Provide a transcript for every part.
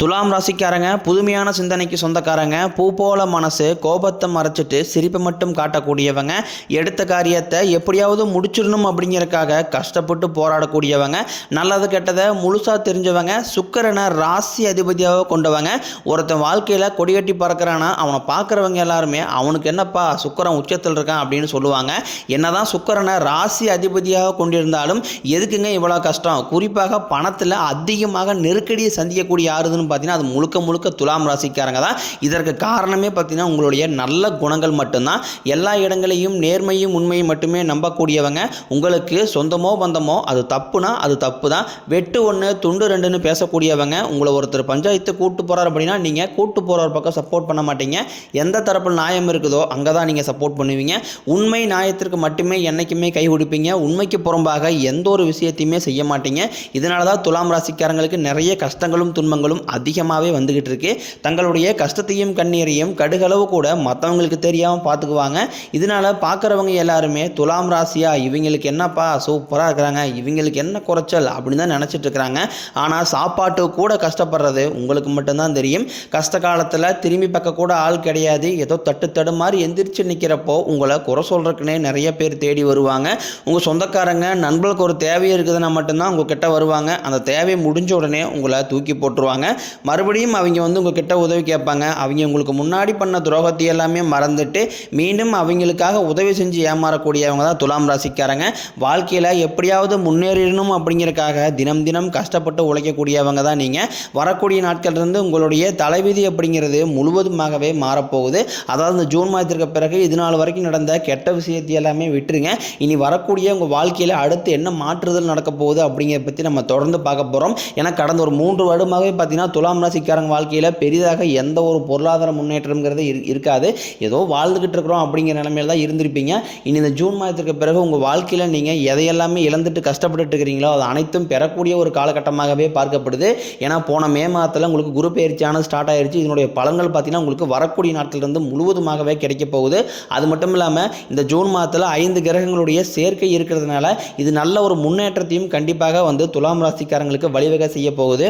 துலாம் ராசிக்காரங்க புதுமையான சிந்தனைக்கு சொந்தக்காரங்க பூ போல மனசு கோபத்தை மறைச்சிட்டு சிரிப்பை மட்டும் காட்டக்கூடியவங்க எடுத்த காரியத்தை எப்படியாவது முடிச்சிடணும் அப்படிங்கிறக்காக கஷ்டப்பட்டு போராடக்கூடியவங்க நல்லது கெட்டதை முழுசாக தெரிஞ்சவங்க சுக்கரனை ராசி அதிபதியாக கொண்டவங்க. ஒருத்தன் வாழ்க்கையில் கொடிகட்டி பறக்கிறானா அவனை பார்க்குறவங்க எல்லாருமே அவனுக்கு என்னப்பா சுக்கரன் உச்சத்தில் இருக்கான் அப்படின்னு சொல்லுவாங்க. என்னதான் சுக்கரனை ராசி அதிபதியாக கொண்டிருந்தாலும் எதுக்குங்க இவ்வளோ கஷ்டம்? குறிப்பாக பணத்தில் அதிகமாக நெருக்கடியை சந்திக்கக்கூடிய பார்த்தீங்கன்னா அது முழுக்க முழுக்க துலாம் ராசிக்காரங்க தான். இதற்கு காரணமே பார்த்தீங்கன்னா உங்களுடைய நல்ல குணங்கள் மட்டும்தான். எல்லா இடங்களையும் நேர்மையும் உண்மையும் மட்டுமே நம்பக்கூடியவங்க. உங்களுக்கு சொந்தமோ பந்தமோ அது தப்புனா அது தப்பு தான் வெட்டு ஒன்று துண்டு ரெண்டுன்னு பேசக்கூடியவங்க உங்களை ஒருத்தர் பஞ்சாயத்து கூட்டு போகிறார் அப்படின்னா நீங்கள் கூட்டு போகிற பக்கம் சப்போர்ட் பண்ண மாட்டீங்க. எந்த தரப்பில் நியாயம் இருக்குதோ அங்கே தான் நீங்கள் சப்போர்ட் பண்ணுவீங்க. உண்மை நியாயத்திற்கு மட்டுமே என்றைக்குமே கை கொடுப்பீங்க உண்மைக்கு புறம்பாக எந்த ஒரு விஷயத்தையுமே செய்ய மாட்டீங்க. இதனால தான் துலாம் ராசிக்காரங்களுக்கு நிறைய கஷ்டங்களும் துன்பங்களும் அதிகமாகவே வந்துக்கிட்டு இருக்கு. தங்களுடைய கஷ்டத்தையும் கண்ணீரையும் கடுகளவு கூட மற்றவங்களுக்கு தெரியாமல் பார்த்துக்குவாங்க இதனால பார்க்குறவங்க எல்லாருமே துலாம் ராசியா இவங்களுக்கு என்னப்பா சூப்பராக இருக்கிறாங்க இவங்களுக்கு என்ன குறைச்சல் அப்படின்னு தான் நினச்சிட்டு இருக்கிறாங்க. ஆனால் சாப்பாட்டு கூட கஷ்டப்படுறது உங்களுக்கு மட்டும்தான் தெரியும். கஷ்ட காலத்தில் திரும்பி பார்க்க கூட ஆள் கிடையாது. ஏதோ தட்டு தடு மாதிரி எந்திரிச்சு நிற்கிறப்போ உங்களை குறை சொல்கிறதுக்குனே நிறைய பேர் தேடி வருவாங்க. உங்கள் சொந்தக்காரங்க நண்பர்களுக்கு ஒரு தேவை இருக்குதுன்னா மட்டும்தான் உங்கள் கிட்டே வருவாங்க. அந்த தேவை முடிஞ்ச உடனே உங்களை தூக்கி போட்டுருவாங்க. மறுபடியும் அவங்க வந்து உங்ககிட்ட உதவி கேட்பாங்க. அவங்க உங்களுக்கு முன்னாடி பண்ண துரோகத்தை எல்லாமே மறந்துட்டு மீண்டும் அவங்களுக்காக உதவி செஞ்சு ஏமாறக்கூடியவங்க தான் துலாம் ராசிக்காரங்க. வாழ்க்கையில் எப்படியாவது முன்னேறிடணும் அப்படிங்கிறக்காக தினம் தினம் கஷ்டப்பட்டு உழைக்கக்கூடியவங்க தான் நீங்கள் வரக்கூடிய நாட்கள்லேருந்து உங்களுடைய தலைவிதி அப்படிங்கிறது முழுவதுமாகவே மாறப்போகுது. அதாவது இந்த ஜூன் மாதத்திற்கு பிறகு இது நாள் வரைக்கும் நடந்த கெட்ட விஷயத்தை எல்லாமே விட்டுருங்க. இனி வரக்கூடிய உங்கள் வாழ்க்கையில் அடுத்து என்ன மாற்றுதல் நடக்க போகுது அப்படிங்கிறத பற்றி நம்ம தொடர்ந்து பார்க்க போகிறோம் ஏன்னா கடந்த ஒரு மூன்று வருடமாகவே பார்த்தீங்கன்னா துலாம் ராசிக்காரங்க வாழ்க்கையில் பெரிதாக எந்த ஒரு பொருளாதார முன்னேற்றம்ங்கிறது இருக்காது. ஏதோ வாழ்ந்துக்கிட்டு இருக்கிறோம் அப்படிங்கிற நிலமையில தான் இருந்திருப்பீங்க. இனி இந்த ஜூன் மாதத்திற்கு பிறகு உங்கள் வாழ்க்கையில் நீங்கள் எதையெல்லாமே இழந்துட்டு கஷ்டப்பட்டுட்டு இருக்கிறீங்களோ அது அனைத்தும் பெறக்கூடிய ஒரு காலகட்டமாகவே பார்க்கப்படுது. ஏன்னா போன மே மாதத்தில் உங்களுக்கு குரு பயிற்சியான ஸ்டார்ட் ஆயிருச்சு. இதனுடைய பலன்கள் பார்த்தீங்கன்னா உங்களுக்கு வரக்கூடிய நாட்களிலிருந்து முழுவதுமாகவே கிடைக்க போகுது. அது மட்டும் இல்லாமல் இந்த ஜூன் மாதத்தில் ஐந்து கிரகங்களுடைய சேர்க்கை இருக்கிறதுனால இது நல்ல ஒரு முன்னேற்றத்தையும் கண்டிப்பாக வந்து துலாம் ராசிக்காரங்களுக்கு வழிவகை செய்ய போகுது.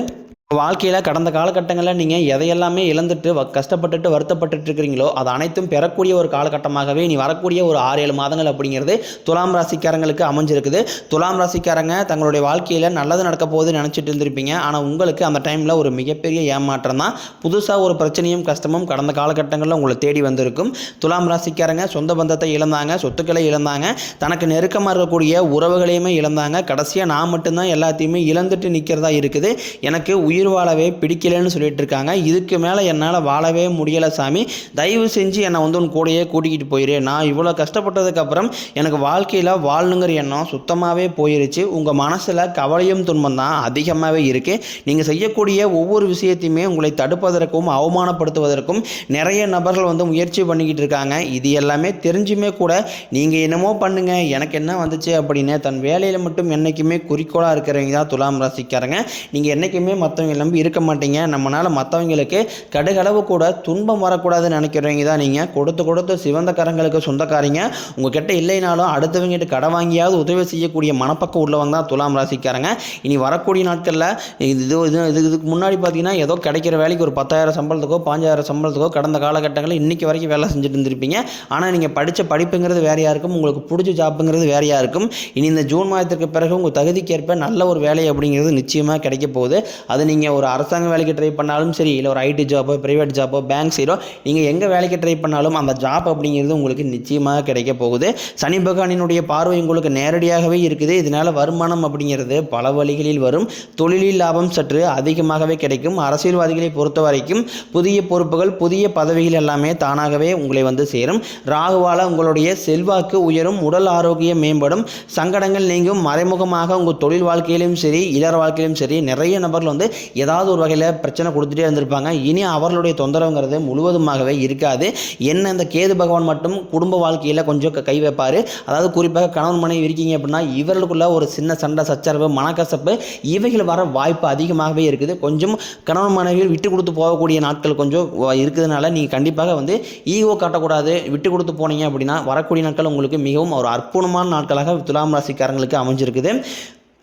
வாழ்க்கையில் கடந்த காலகட்டங்களில் நீங்கள் எதையெல்லாமே இழந்துட்டு வ- கஷ்டப்பட்டுட்டு வருத்தப்பட்டுட்டு இருக்கிறீங்களோ அது அனைத்தும் பெறக்கூடிய ஒரு காலகட்டமாகவே நீ வரக்கூடிய ஒரு ஆறு ஏழு மாதங்கள் அப்படிங்கிறது துலாம் ராசிக்காரங்களுக்கு அமைஞ்சிருக்குது. துலாம் ராசிக்காரங்க தங்களுடைய வாழ்க்கையில் நல்லது நடக்க போகுது நினச்சிட்டு இருந்திருப்பீங்க. ஆனால் உங்களுக்கு அந்த டைமில் ஒரு மிகப்பெரிய ஏமாற்றம் தான். புதுசாக ஒரு பிரச்சனையும் கஷ்டமும் கடந்த காலகட்டங்களில் உங்களை தேடி வந்திருக்கும். துலாம் ராசிக்காரங்க சொந்த பந்தத்தை இழந்தாங்க சொத்துக்களை இழந்தாங்க. தனக்கு நெருக்கமாக இருக்கக்கூடிய உறவுகளையுமே இழந்தாங்க. கடைசியாக நான் மட்டும்தான் எல்லாத்தையுமே இழந்துட்டு நிற்கிறதா இருக்குது. எனக்கு உயிர் வாழவே பிடிக்கலன்னு சொல்லிட்டு இருக்காங்க இதுக்கு மேலே என்னால் வாழவே முடியலை சாமி. தயவு செஞ்சு என்னை வந்து உன் கூடயே கூட்டிக்கிட்டு போயிரு. நான் இவ்வளோ கஷ்டப்பட்டதுக்கப்புறம் எனக்கு வாழ்க்கையில் வாழணுங்கிற எண்ணம் சுத்தமாகவே போயிருச்சு. உங்கள் மனசில் கவலையும் துன்பம் தான் அதிகமாகவே இருக்குது நீங்கள் செய்யக்கூடிய ஒவ்வொரு விஷயத்தையுமே உங்களை தடுப்பதற்கும் அவமானப்படுத்துவதற்கும் நிறைய நபர்கள் வந்து முயற்சி பண்ணிக்கிட்டு இருக்காங்க. இது எல்லாமே தெரிஞ்சுமே கூட நீங்கள் என்னமோ பண்ணுங்கள் எனக்கு என்ன வந்துச்சு அப்படின்னு தன் வேலையில் மட்டும் என்றைக்குமே குறிக்கோளாக இருக்கிறவங்க தான் துலாம் ராசிக்காரங்க. நீங்கள் என்றைக்குமே மற்றவங்க நம்பி இருக்க மாட்டீங்க. நம்மளால் மற்றவங்களுக்கு கடுகளவு கூட துன்பம் வரக்கூடாதுன்னு நினைக்கிறவங்க தான் நீங்கள் கொடுத்து கொடுத்து சிவந்த கரங்களுக்கு சொந்தக்காரங்க. உங்ககிட்ட இல்லைனாலும் அடுத்தவங்ககிட்ட கடை வாங்கியாவது உதவி செய்யக்கூடிய மனப்பக்கம் உள்ளவங்க தான் துலாம் ராசிக்காரங்க. இனி வரக்கூடிய நாட்களில் இது இது இது இதுக்கு முன்னாடி பார்த்தீங்கன்னா ஏதோ கிடைக்கிற வேலைக்கு ஒரு பத்தாயிரம் சம்பளத்துக்கோ பாஞ்சாயிரம் சம்பளத்துக்கோ கடந்த காலகட்டங்களில் இன்றைக்கி வரைக்கும் வேலை செஞ்சுட்டு இருந்திருப்பீங்க. ஆனால் நீங்கள் படித்த படிப்புங்கிறது வேறையாக இருக்கும் உங்களுக்கு பிடிச்ச ஜாப்புங்கிறது வேறையாக இருக்கும் இனி இந்த ஜூன் மாதத்துக்கு பிறகு உங்கள் தகுதிக்கேற்ப நல்ல ஒரு வேலை அப்படிங்கிறது நிச்சயமாக கிடைக்க போகுது. அது நீங்கள் நீங்கள் ஒரு அரசாங்க வேலைக்கு ட்ரை பண்ணாலும் சரி இல்லை ஒரு ஐடி ஜாப்போ ப்ரைவேட் ஜாப்போ பேங்க் சைடோ நீங்கள் எங்கே வேலைக்கு ட்ரை பண்ணாலும் அந்த ஜாப் அப்படிங்கிறது உங்களுக்கு நிச்சயமாக கிடைக்க போகுது. சனி பகவானினுடைய பார்வை உங்களுக்கு நேரடியாகவே இருக்குது. இதனால் வருமானம் அப்படிங்கிறது பல வழிகளில் வரும். தொழிலில் லாபம் சற்று அதிகமாகவே கிடைக்கும். அரசியல்வாதிகளை பொறுத்த வரைக்கும் புதிய பொறுப்புகள் புதிய பதவிகள் எல்லாமே தானாகவே உங்களை வந்து சேரும். ராகுவால உங்களுடைய செல்வாக்கு உயரும் உடல் ஆரோக்கியம் மேம்படும். சங்கடங்கள் நீங்கும். மறைமுகமாக உங்கள் தொழில் வாழ்க்கையிலும் சரி இளர் வாழ்க்கையிலும் சரி நிறைய நபர்கள் வந்து ஏதாவது ஒரு வகையில் பிரச்சனை கொடுத்துட்டே இருந்திருப்பாங்க. இனி அவர்களுடைய தொந்தரவுங்கிறது முழுவதுமாகவே இருக்காது. என்ன இந்த கேது பகவான் மட்டும் குடும்ப வாழ்க்கையில் கொஞ்சம் கை வைப்பார். அதாவது குறிப்பாக கணவன் மனைவி இருக்கீங்க அப்படின்னா இவர்களுக்குள்ள ஒரு சின்ன சண்டை சச்சரவு மனக்கசப்பு இவைகள் வர வாய்ப்பு அதிகமாகவே இருக்குது. கொஞ்சம் கணவன் மனைவியில் விட்டு கொடுத்து போகக்கூடிய நாட்கள் கொஞ்சம் இருக்கிறதுனால நீங்கள் கண்டிப்பாக வந்து ஈகோ காட்டக்கூடாது. விட்டு கொடுத்து போனீங்க அப்படின்னா வரக்கூடிய நாட்கள் உங்களுக்கு மிகவும் ஒரு அற்புதமான நாட்களாக துலாம் ராசிக்காரங்களுக்கு அமைஞ்சிருக்குது.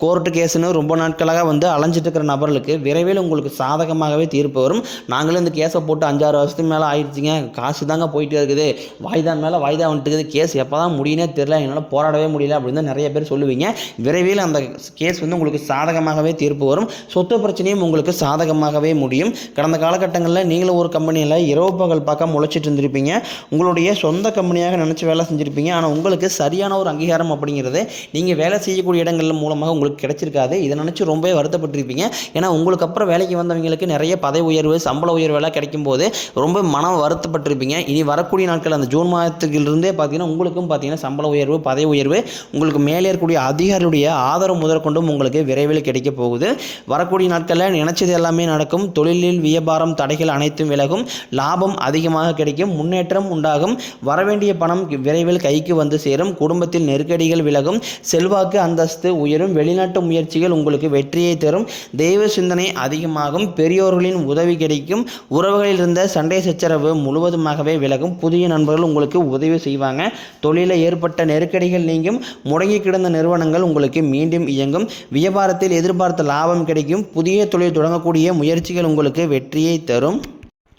கோர்ட்டு கேஸுன்னு ரொம்ப நாட்களாக வந்து அலைஞ்சிட்டு இருக்கிற நபர்களுக்கு விரைவில் உங்களுக்கு சாதகமாகவே தீர்ப்பு வரும். நாங்களும் இந்த கேஸை போட்டு அஞ்சாறு வருஷத்துக்கு மேலே ஆயிடுச்சுங்க. காசு தாங்க போயிட்டே இருக்குது. வாய்தா மேலே வாய்தா வந்துட்டுக்குது கேஸ் எப்போ தான் முடியுனே தெரில என்னால் போராடவே முடியல அப்படின்னு தான் நிறைய பேர் சொல்லுவீங்க. விரைவில் அந்த கேஸ் வந்து உங்களுக்கு சாதகமாகவே தீர்ப்பு வரும். சொத்து பிரச்சனையும் உங்களுக்கு சாதகமாகவே முடியும். கடந்த காலகட்டங்களில் நீங்களும் ஒரு கம்பெனியில் இரவு பகல் பார்க்க முளைச்சிட்டு இருந்திருப்பீங்க. உங்களுடைய சொந்த கம்பெனியாக நினச்சி வேலை செஞ்சுருப்பீங்க. ஆனால் உங்களுக்கு சரியான ஒரு அங்கீகாரம் அப்படிங்கிறது நீங்கள் வேலை செய்யக்கூடிய இடங்கள் மூலமாக உங்களுக்கு கிடைச்சிருக்காது. இதை நினச்சி ரொம்பவே வருத்தப்பட்டிருப்பீங்க. ஏன்னா உங்களுக்கு அப்புறம் வேலைக்கு வந்தவங்களுக்கு நிறைய பதவி உயர்வு சம்பள உயர்வெல்லாம் கிடைக்கும் போது ரொம்ப மனம் வருத்தப்பட்டிருப்பீங்க. இனி வரக்கூடிய நாட்கள் அந்த ஜூன் மாதத்துக்கிலிருந்தே பார்த்தீங்கன்னா உங்களுக்கும் பார்த்தீங்கன்னா சம்பள உயர்வு பதவி உயர்வு உங்களுக்கு மேலே இருக்கக்கூடிய அதிகாரியுடைய ஆதரவு முதற்கொண்டும் உங்களுக்கு விரைவில் கிடைக்க போகுது. வரக்கூடிய நாட்களில் நினைச்சது எல்லாமே நடக்கும். தொழிலில் வியாபாரம் தடைகள் அனைத்தும் விலகும். லாபம் அதிகமாக கிடைக்கும். முன்னேற்றம் உண்டாகும். வரவேண்டிய பணம் விரைவில் கைக்கு வந்து சேரும். குடும்பத்தில் நெருக்கடிகள் விலகும். செல்வாக்கு அந்தஸ்து உயரும். வெளிநாட்டு முயற்சிகள் உங்களுக்கு வெற்றியை தரும். தெய்வ சிந்தனை அதிகமாகும். பெரியோர்களின் உதவி கிடைக்கும். உறவுகளில் இருந்த சண்டை சச்சரவு முழுவதுமாகவே விலகும். புதிய நண்பர்கள் உங்களுக்கு உதவி செய்வாங்க. தொழிலில் ஏற்பட்ட நெருக்கடிகள் நீங்கும். முடங்கி கிடந்த நிறுவனங்கள் உங்களுக்கு மீண்டும் இயங்கும். வியாபாரத்தில் எதிர்பார்த்த லாபம் கிடைக்கும். புதிய தொழில் தொடங்கக்கூடிய முயற்சிகள் உங்களுக்கு வெற்றியை தரும்.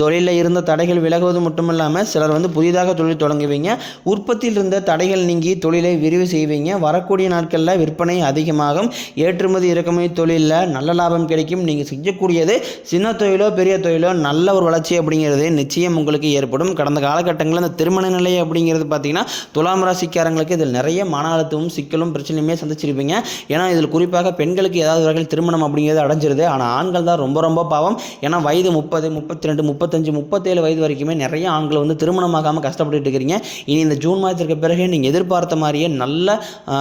தொழிலில் இருந்த தடைகள் விலகுவது மட்டுமில்லாமல் சிலர் வந்து புதிதாக தொழில் தொடங்குவீங்க. உற்பத்தியில் இருந்த தடைகள் நீங்கி தொழிலை விரிவு செய்வீங்க. வரக்கூடிய நாட்களில் விற்பனை அதிகமாகும். ஏற்றுமதி இறக்குமதி தொழிலில் நல்ல லாபம் கிடைக்கும். நீங்கள் செய்யக்கூடியது சின்ன தொழிலோ பெரிய தொழிலோ நல்ல ஒரு வளர்ச்சி அப்படிங்கிறது நிச்சயம் உங்களுக்கு ஏற்படும். கடந்த காலகட்டங்களில் இந்த திருமண நிலை அப்படிங்கிறது பார்த்தீங்கன்னா துலாம் ராசிக்காரங்களுக்கு இதில் நிறைய மன அழுத்தமும் சிக்கலும் பிரச்சனையுமே சந்திச்சிருப்பீங்க. ஏன்னா இதில் குறிப்பாக பெண்களுக்கு ஏதாவது வகையில் திருமணம் அப்படிங்கிறது அடைஞ்சிருது. ஆனால் ஆண்கள் தான் ரொம்ப ரொம்ப பாவம். ஏன்னா வயது முப்பது முப்பத்தி ரெண்டு முப்பத்தஞ்சு முப்பத்தேழு வயது வரைக்குமே நிறைய ஆண்களை வந்து திருமணமாகாமல் கஷ்டப்பட்டுட்டு இருக்கிறீங்க. இனி இந்த ஜூன் மாதத்திற்கு பிறகு நீங்கள் எதிர்பார்த்த மாதிரியே நல்ல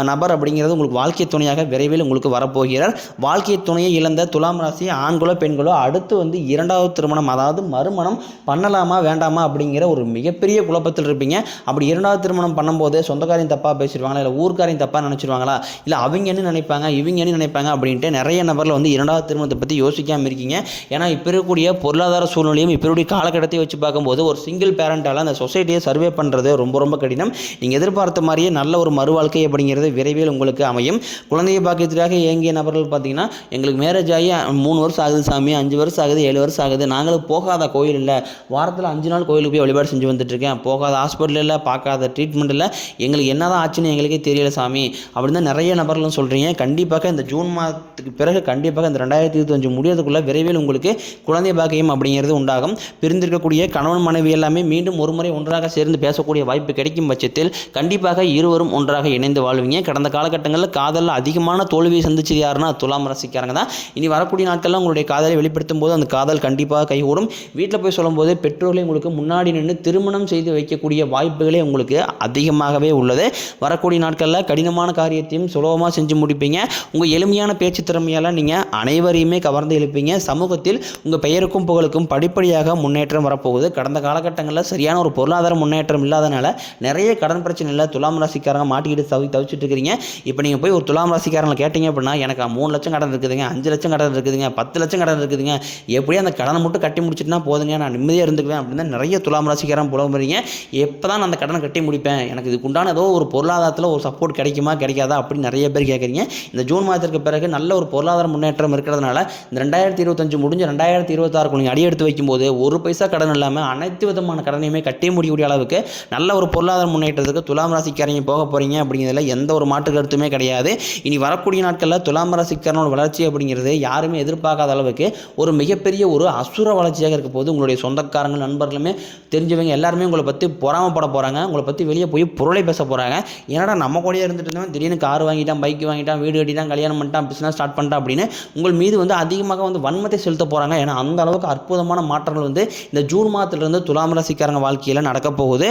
நபர் அப்படிங்கிறது உங்களுக்கு வாழ்க்கை துணையாக விரைவில் உங்களுக்கு வரப்போகிறார். வாழ்க்கை துணையை இழந்த துலாம் ராசி ஆண்களோ பெண்களோ அடுத்து வந்து இரண்டாவது திருமணம் அதாவது மறுமணம் பண்ணலாமா வேண்டாமா அப்படிங்கிற ஒரு மிகப்பெரிய குழப்பத்தில் இருப்பீங்க. அப்படி இரண்டாவது திருமணம் பண்ணும்போது சொந்தக்காரையும் தப்பாக பேசிடுவாங்களா இல்லை ஊர்க்காரையும் தப்பாக நினச்சிருவாங்களா இல்லை அவங்க என்ன நினைப்பாங்க இவங்க என்ன நினைப்பாங்க அப்படின்ட்டு நிறைய நபரில் வந்து இரண்டாவது திருமணத்தை பற்றி யோசிக்காமல் இருக்கீங்க. ஏன்னா இப்போ இருக்கக்கூடிய பொருளாதார சூழ்நிலையும் இப்போ இருக்கக்கூடிய காலகட்டத்தை வச்சு பார்க்கும்போது ஒரு சிங்கிள் பேரண்டால் அந்த சொசைட்டியை சர்வே பண்ணுறது ரொம்ப ரொம்ப கடினம். நீங்கள் எதிர்பார்த்த மாதிரியே நல்ல ஒரு மறுவாழ்க்கை அப்படிங்கிறது விரைவில் உங்களுக்கு அமையும். குழந்தைய பாக்கியத்திற்காக இயங்கிய நபர்கள் பார்த்தீங்கன்னா எங்களுக்கு மேரேஜ் ஆகி மூணு வருஷம் ஆகுது சாமி அஞ்சு வருஷம் ஆகுது ஏழு வருஷம் ஆகுது. நாங்களும் போகாத கோயில் இல்லை. வாரத்தில் அஞ்சு நாள் கோயிலுக்கு போய் வழிபாடு செஞ்சு வந்துட்டுருக்கேன் போகாத ஹாஸ்பிட்டல் இல்லை பார்க்காத ட்ரீட்மெண்ட் இல்லை. எங்களுக்கு என்னதான் ஆச்சுன்னு எங்களுக்கே தெரியல சாமி. அப்படின்னு தான் நிறைய நபர்களும் சொல்கிறீங்க கண்டிப்பாக இந்த ஜூன் மாதத்துக்கு பிறகு கண்டிப்பாக இந்த ரெண்டாயிரத்தி இருபத்தஞ்சு முடியறதுக்குள்ளே விரைவில் உங்களுக்கு குழந்தை பாக்கியம் அப்படிங்கிறது உண்டாகும். பிரிந்திருக்கக்கூடிய கணவன் மனைவி எல்லாமே மீண்டும் ஒரு முறை ஒன்றாக சேர்ந்து பேசக்கூடிய வாய்ப்பு கிடைக்கும் பட்சத்தில் கண்டிப்பாக இருவரும் ஒன்றாக இணைந்து வாழ்வீங்க. கடந்த காலகட்டங்களில் காதலில் அதிகமான தோல்வியை சந்திச்சது யாருன்னா துலாம் ராசிக்காரங்க தான். இனி வரக்கூடிய நாட்களில் உங்களுடைய காதலை வெளிப்படுத்தும் போது அந்த காதல் கண்டிப்பாக கைகூடும். வீட்டில் போய் சொல்லும்போது பெற்றோர்களை உங்களுக்கு முன்னாடி நின்று திருமணம் செய்து வைக்கக்கூடிய வாய்ப்புகளே உங்களுக்கு அதிகமாகவே உள்ளது. வரக்கூடிய நாட்களில் கடினமான காரியத்தையும் சுலபமாக செஞ்சு முடிப்பீங்க. உங்கள் எளிமையான பேச்சு திறமையால் நீங்கள் அனைவரையுமே கவர்ந்து எழுப்பீங்க. சமூகத்தில் உங்கள் பெயருக்கும் புகழுக்கும் படிப்படியாக முன்னேற்றம் வரப்போகுது. கடந்த காலகட்டங்களில் சரியான ஒரு பொருளாதார முன்னேற்றம் இல்லாதனால நிறைய கடன் பிரச்சனையில் துலாம் ராசிக்காரங்க மாட்டிக்கிட்டு தவி தவிச்சிட்டு இருக்கிறீங்க இப்போ நீங்கள் போய் ஒரு துலாம் ராசிக்காரங்களை கேட்டீங்க அப்படின்னா எனக்கு மூணு லட்சம் கடன் இருக்குதுங்க அஞ்சு லட்சம் கடன் இருக்குதுங்க பத்து லட்சம் கடன் இருக்குதுங்க. எப்படியும் அந்த கடனை மட்டும் கட்டி முடிச்சுட்டுனா போதுங்க. நான் நிம்மதியாக இருந்துக்குவேன் அப்படின்னு நிறைய துலாம் ராசிக்காரன் புலம்புறீங்க. எப்போ தான் நான் அந்த கடனை கட்டி முடிப்பேன்? எனக்கு இதுக்கு உண்டான ஏதோ ஒரு பொருளாதாரத்தில் ஒரு சப்போர்ட் கிடைக்குமா கிடைக்காதா அப்படின்னு நிறைய பேர் கேட்குறீங்க இந்த ஜூன் மாதத்திற்கு பிறகு நல்ல ஒரு பொருளாதார முன்னேற்றம் இருக்கிறதுனால இந்த ரெண்டாயிரத்தி இருபத்தஞ்சு முடிஞ்சு ரெண்டாயிரத்தி இருபத்தாறுக்கு நீங்கள் அடி எடுத்து வைக்கும்போது ஒரு பைசா கடன் இல்லாமல் அனைத்து விதமான கடனையுமே கட்டி முடியக்கூடிய அளவுக்கு நல்ல ஒரு பொருளாதார முன்னேற்றத்துக்கு துலாம் ராசிக்காரங்க போக போகிறீங்க அப்படிங்கிறதுல எந்த ஒரு மாற்று கருத்துமே கிடையாது. இனி வரக்கூடிய நாட்களில் துலாம் ராசிக்காரனோட வளர்ச்சி அப்படிங்கிறது யாருமே எதிர்பார்க்காத அளவுக்கு ஒரு மிகப்பெரிய ஒரு அசுர வளர்ச்சியாக இருக்க போது உங்களுடைய சொந்தக்காரங்க நண்பர்களுமே தெரிஞ்சவங்க எல்லாருமே உங்களை பற்றி பொறாமப்பட போகிறாங்க உங்களை பற்றி வெளியே போய் பொருளை பேச போகிறாங்க ஏன்னா நம்ம கூட இருந்துட்டு இருந்தவன் திடீர்னு கார் வாங்கிட்டான் பைக் வாங்கிட்டான் வீடு கட்டிட்டான் கல்யாணம் பண்ணிட்டான் பிஸ்னஸ் ஸ்டார்ட் பண்ணிட்டான் அப்படின்னு உங்கள் மீது வந்து அதிகமாக வந்து வன்மத்தை செலுத்த போகிறாங்க ஏன்னா அந்த அளவுக்கு அற்புதமான மாற்றங்கள் வந்து இந்த ஜூன் மாதத்துலேருந்து துலாம் ராசிக்காரங்க வாழ்க்கையில் நடக்க போகுது.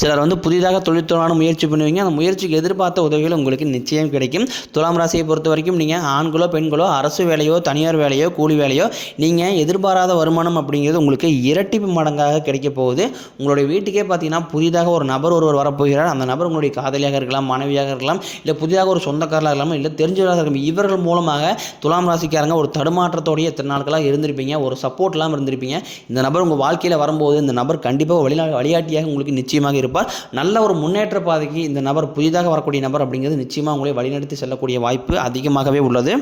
சிலர் வந்து புதிதாக தொழில்துறான முயற்சி பண்ணுவீங்க. அந்த முயற்சிக்கு எதிர்பார்த்த உதவிகள் உங்களுக்கு நிச்சயம் கிடைக்கும். துலாம் ராசியை பொறுத்த வரைக்கும் நீங்கள் ஆண்களோ பெண்களோ அரசு வேலையோ தனியார் வேலையோ கூலி வேலையோ நீங்கள் எதிர்பாராத வருமானம் அப்படிங்கிறது உங்களுக்கு இரட்டிப்பு மடங்காக கிடைக்க போகுது. உங்களுடைய வீட்டுக்கே பார்த்தீங்கன்னா புதிதாக ஒரு நபர் ஒருவர் வரப்போகிறார். அந்த நபர் உங்களுடைய காதலியாக இருக்கலாம் மனைவியாக இருக்கலாம் இல்லை புதிதாக ஒரு சொந்தக்காரராக இருக்கலாம் இல்லை தெரிஞ்சவராக இருக்கலாம். இவர்கள் மூலமாக துலாம் ராசிக்காரங்க ஒரு தடுமாற்றத்தோடைய இத்தனை நாட்களாக இருந்திருப்பீங்க. ஒரு சப்போர்ட்லாம் இருந்திருப்பீங்க. இந்த நபர் உங்கள் வாழ்க்கையில் வரும்போது இந்த நபர் கண்டிப்பாக வழி வழிகாட்டியாக உங்களுக்கு நிச்சயமாக இருப்பார் நல்ல ஒரு முன்னேற்ற பாதைக்கு இந்த நபர் புதிதாக வரக்கூடிய நபர் அப்படிங்கிறது நிச்சயமாக உங்களை வழிநடத்தி செல்லக்கூடிய வாய்ப்பு அதிகமாகவே உள்ளது.